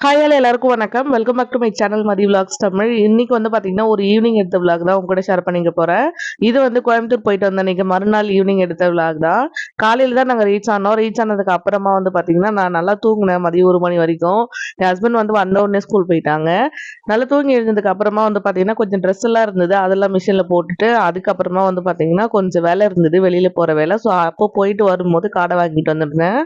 ஹாயால எல்லாருக்கும் வணக்கம். Welcome back to my channel Mathi vlogs Tamil இன்னைக்கு வந்து பார்த்தீங்கன்னா ஒரு ஈவினிங் எடுத்த விலாக் தான் உங்க கூட ஷேர் பண்ணிக்க போறேன். இது வந்து கோயம்புத்தூர் போயிட்டு வந்த அன்னைக்கு மறுநாள் ஈவினிங் எடுத்த விலாக் தான். காலையில் தான் நாங்கள் ரீச் ஆனோம். ரீச் ஆனதுக்கு அப்புறமா வந்து பார்த்தீங்கன்னா நான் நல்லா தூங்கினேன். மதியம் ஒரு மணி வரைக்கும். என் ஹஸ்பண்ட் வந்து வந்த உடனே ஸ்கூல் போயிட்டாங்க. நல்லா தூங்கி எழுந்ததுக்கு அப்புறமா வந்து பார்த்தீங்கன்னா கொஞ்சம் ட்ரெஸ் எல்லாம் இருந்தது. அதெல்லாம் மிஷினில் போட்டுட்டு அதுக்கப்புறமா வந்து பார்த்தீங்கன்னா கொஞ்சம் வேலை இருந்தது. வெளியில் போகிற வேலை. ஸோ அப்போ போயிட்டு வரும்போது காடை வாங்கிட்டு வந்திருந்தேன்.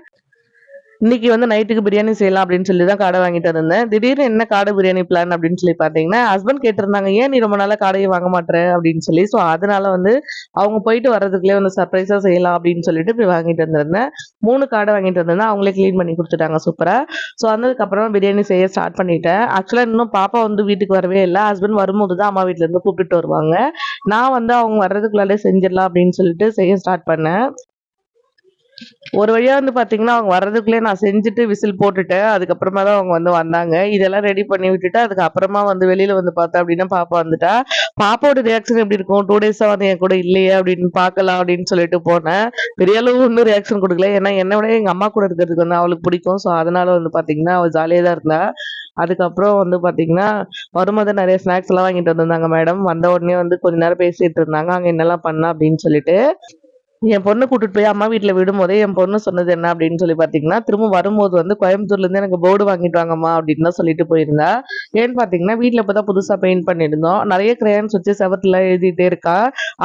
இன்னைக்கு வந்து நைட்டுக்கு பிரியாணி செய்யலாம் அப்படின்னு சொல்லி தான் காடை வாங்கிட்டு வந்தேன் திடீர்னு என்ன காடை பிரியாணி பிளான் அப்படின்னு சொல்லி பார்த்தீங்கன்னா ஹஸ்பண்ட் கேட்டிருந்தாங்க ஏன் நீ ரொம்ப நாளாக காடையை வாங்க மாட்டேற அப்படின்னு சொல்லி. ஸோ அதனால வந்து அவங்க போயிட்டு வர்றதுக்குள்ளே வந்து சர்ப்ரைஸாக செய்யலாம் அப்படின்னு சொல்லிட்டு போய் வாங்கிட்டு வந்திருந்தேன். மூணு காடை வாங்கிட்டு வந்திருந்தேன். அவங்களே க்ளீன் பண்ணி கொடுத்துட்டாங்க சூப்பராக ஸோ வந்ததுக்கப்புறமா பிரியாணி செய்ய ஸ்டார்ட் பண்ணிட்டேன். ஆக்சுவலாக இன்னும் பாப்பா வந்து வீட்டுக்கு வரவே இல்லை. ஹஸ்பண்ட் வரும்போது தான் அம்மா வீட்டிலேருந்து கூப்பிட்டுட்டு வருவாங்க. நான் வந்து அவங்க வர்றதுக்குள்ளாலே செஞ்சிடலாம் அப்படின்னு சொல்லிட்டு செய்ய ஸ்டார்ட் பண்ணேன். ஒரு வழியா வந்து பாத்தீங்கன்னா அவங்க வர்றதுக்குள்ளே நான் செஞ்சுட்டு விசில் போட்டுட்டேன். அதுக்கப்புறமா தான் அவங்க வந்து வந்தாங்க. இதெல்லாம் ரெடி பண்ணி விட்டுட்டு அதுக்கப்புறமா வந்து வெளியில வந்து பார்த்தேன் அப்படின்னா பாப்பா வந்துட்டா. பாப்பாவோட ரியாக்ஷன் எப்படி இருக்கும்? டூ டேஸா வந்து என் கூட இல்லையே அப்படின்னு பார்க்கலாம் அப்படின்னு சொல்லிட்டு போனேன். பெரிய அளவு ஒன்றும் ரியாக்ஷன் கொடுக்கல. ஏன்னா என்னை விட எங்க அம்மா கூட இருக்கிறதுக்கு வந்து அவளுக்கு பிடிக்கும். ஸோ அதனால வந்து பாத்தீங்கன்னா அவள் ஜாலியாக தான் இருந்தா. அதுக்கப்புறம் வந்து பாத்தீங்கன்னா வரும்போது நிறைய ஸ்நாக்ஸ் எல்லாம் வாங்கிட்டு வந்திருந்தாங்க மேடம் வந்த உடனே வந்து கொஞ்ச நேரம் பேசிட்டு இருந்தாங்க. அங்க என்னெல்லாம் பண்ணா அப்படின்னு சொல்லிட்டு. என் பொண்ணு கூட்டிட்டு போய் அம்மா வீட்டில் விடும்போதே என் பொண்ணு சொன்னது என்ன அப்படின்னு சொல்லி பார்த்தீங்கன்னா திரும்ப வரும்போது வந்து கோயம்புத்தூர்லேருந்து எனக்கு போர்டு வாங்கிட்டு வாங்கம்மா அப்படின்னு தான் சொல்லிட்டு போயிருந்தா. ஏன்னு பார்த்தீங்கன்னா வீட்டில் இப்போ தான் புதுசாக பெயிண்ட் பண்ணியிருந்தோம். நிறைய கிரேயன்ஸ் வச்சு செவத்துல எழுதிட்டே இருக்கா.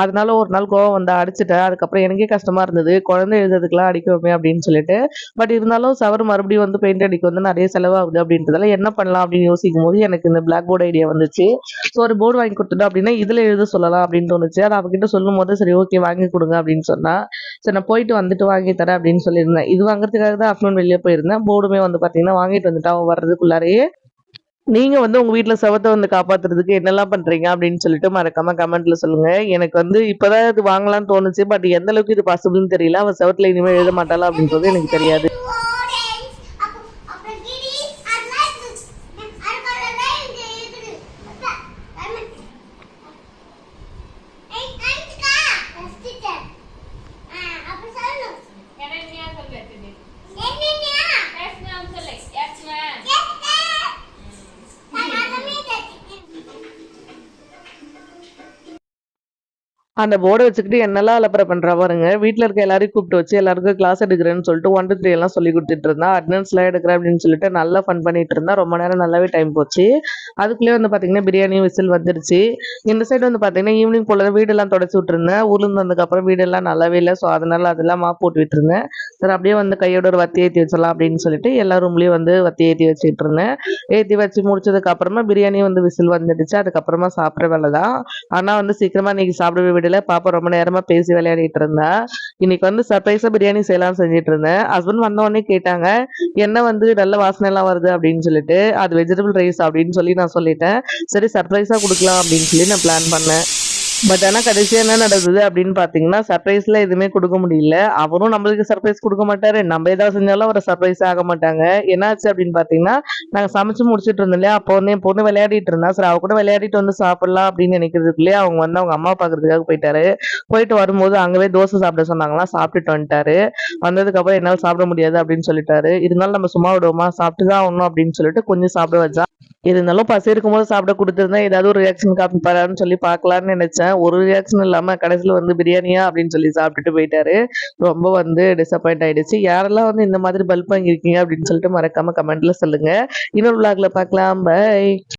அதனால ஒரு நாள் கோவம் வந்து அடிச்சிட்டேன் அதுக்கப்புறம் எனக்கே கஷ்டமா இருந்தது. குழந்தை எழுதுறதுக்குலாம் அடிக்கவுமே அப்படின்னு சொல்லிட்டு. பட் இருந்தாலும் செவர் மறுபடியும் வந்து பெயிண்ட் அடிக்க வந்து நிறைய செலவாகுது அப்படின்றதால என்ன பண்ணலாம் அப்படின்னு யோசிக்கும் போது எனக்கு இந்த பிளாக் போர்டு ஐடியா வந்துச்சு. ஸோ ஒரு போர்டு வாங்கி கொடுத்துட்டோம் அப்படின்னா இதில் எழுத சொல்லலாம் அப்படின்னு தோணுச்சு. அதை அவகிட்ட சொல்லும் போது சரி ஓகே வாங்கி கொடுங்க அப்படின்னு சொன்னேன். சொன்னா சரி நான் போயிட்டு வந்துட்டு வாங்கி தரேன் அப்படின்னு சொல்லியிருந்தேன். இது வாங்குறதுக்காக தான் ஆஃப்டர்நூன் வெளியே போயிருந்தேன். போர்டுமே வந்து பார்த்தீங்கன்னா வாங்கிட்டு வந்துட்டு அவன் வர்றதுக்குள்ளாரையே நீங்க வந்து உங்க வீட்டில் செவத்தை வந்து காப்பாத்துறதுக்கு என்னெல்லாம் பண்றீங்க அப்படின்னு சொல்லிட்டு மறக்காமல் கமெண்ட்ல சொல்லுங்க. எனக்கு வந்து இப்பதான் இது வாங்கலாம்னு தோணுச்சு பட் எந்த அளவுக்கு இது பாசிபிள்னு தெரியல. அவள் செவத்துல இனிமேல் எழுத மாட்டாளா அப்படின்றது எனக்கு தெரியாது. அந்த போர்டை வச்சுக்கிட்டு என்னெல்லாம் அலப்பறை பண்ணுறா பாருங்க. வீட்டில் இருக்க எல்லாரையும் கூப்பிட்டு வச்சு எல்லாருக்கும் கிளாஸ் எடுக்கிறேன்னு சொல்லிட்டு ஒன் டூ த்ரீ எல்லாம் சொல்லி கொடுத்துட்டு இருந்தா. அட்டனன்ஸ்லாம் எடுக்கிறேன் அப்படின்னு சொல்லிட்டு நல்லா ஃபன் பண்ணிட்டு இருந்தா. ரொம்ப நேரம் நல்லாவே டைம் போச்சு. அதுக்குள்ளே வந்து பார்த்தீங்கன்னா பிரியாணியும் விசில் வந்துருச்சு. இந்த சைடு வந்து பார்த்தீங்கன்னா ஈவினிங் போல வீடெல்லாம் தொடச்சி விட்டுருந்தேன். உளுந்து வந்ததுக்கப்புறம் வீடெல்லாம் நல்லாவே இல்லை. ஸோ அதனால அதெல்லாம் மாப் போட்டு விட்டுருந்தேன். சரி அப்படியே வந்து கையோட ஒரு வத்தி ஏற்றி வச்சிடலாம் அப்படின்னு சொல்லிட்டு எல்லா ரூம்லேயும் வந்து வத்தி ஏற்றி வச்சுட்டு இருந்தேன். ஏற்றி வச்சு முடிச்சதுக்கு அப்புறமா பிரியாணி வந்து விசில் வந்துடுச்சு. அதுக்கப்புறமா சாப்பிட்ற வேலை தான் ஆனால் வந்து சீக்கிரமாக இன்னைக்கு சாப்பிடவே விடல பாப்பா ரொம்ப நேரமா பேசி விளையாடிட்டு இருந்தா இன்னைக்கு வந்து சர்ப்ரைஸா பிரியாணி செய்யலாம் செஞ்சுட்டு இருந்தேன் ஹஸ்பண்ட் வந்த உடனே கேட்டாங்க என்ன வந்து நல்ல வாசனை எல்லாம் வருது? அப்படின்னு சொல்லிட்டு அது வெஜிடபிள் ரைஸ் அப்படின்னு சொல்லி நான் சொல்லிட்டேன். சரி சர்ப்ரைஸா கொடுக்கலாம் அப்படின்னு சொல்லி நான் பிளான் பண்ணேன். பட் ஆனா கடைசியா என்ன நடந்தது அப்படின்னு பாத்தீங்கன்னா சர்ப்ரைஸ்ல எதுவுமே கொடுக்க முடியல. அவரும் நம்மளுக்கு சர்ப்ரைஸ் கொடுக்க மாட்டாரு. நம்ம ஏதாவது செஞ்சாலும் அவரை சர்ப்ரைஸ் ஆக மாட்டாங்க. என்னாச்சு அப்படின்னு பாத்தீங்கன்னா நாங்க சமைச்சு முடிச்சிட்டு இருந்தோம் இல்லையா? அப்போ வந்து என் பொண்ணு விளையாடிட்டு இருந்தா சரி அவ கூட விளையாடிட்டு வந்து சாப்பிடலாம் அப்படின்னு நினைக்கிறதுக்குள்ளே அவங்க வந்து அவங்க அம்மா பாக்குறதுக்காக போயிட்டாரு. போயிட்டு வரும்போது அங்கவே தோசை சாப்பிட சொன்னாங்களாம். சாப்பிட்டுட்டு வந்துட்டாரு. வந்ததுக்கு அப்புறம் என்னால சாப்பிட முடியாது அப்படின்னு சொல்லிட்டாரு. இருந்தாலும் நம்ம சும்மா விடுவோமா? சாப்பிட்டு தான் ஆகணும் அப்படின்னு சொல்லிட்டு கொஞ்சம் சாப்பிட வச்சா இருந்தாலும் பசி இருக்கும்போது சாப்பிட கொடுத்துருந்தா ஏதாவது ஒரு ரியாக்ஷன் காமிப்பாரான்னு சொல்லி பார்க்கலான்னு நினைச்சேன். ஒரு ரியாக்ஷன் இல்லாமல் கடைசியில் வந்து பிரியாணியா அப்படின்னு சொல்லி சாப்பிட்டுட்டு போயிட்டாரு. ரொம்ப வந்து டிசப்பாயிண்ட் ஆயிடுச்சு. யாரெல்லாம் வந்து இந்த மாதிரி பல்ப் வாங்கியிருக்கீங்க அப்படின்னு சொல்லிட்டு மறக்காம கமெண்ட்ல சொல்லுங்க. இன்னொரு விளாக்ல பார்க்கலாம். பை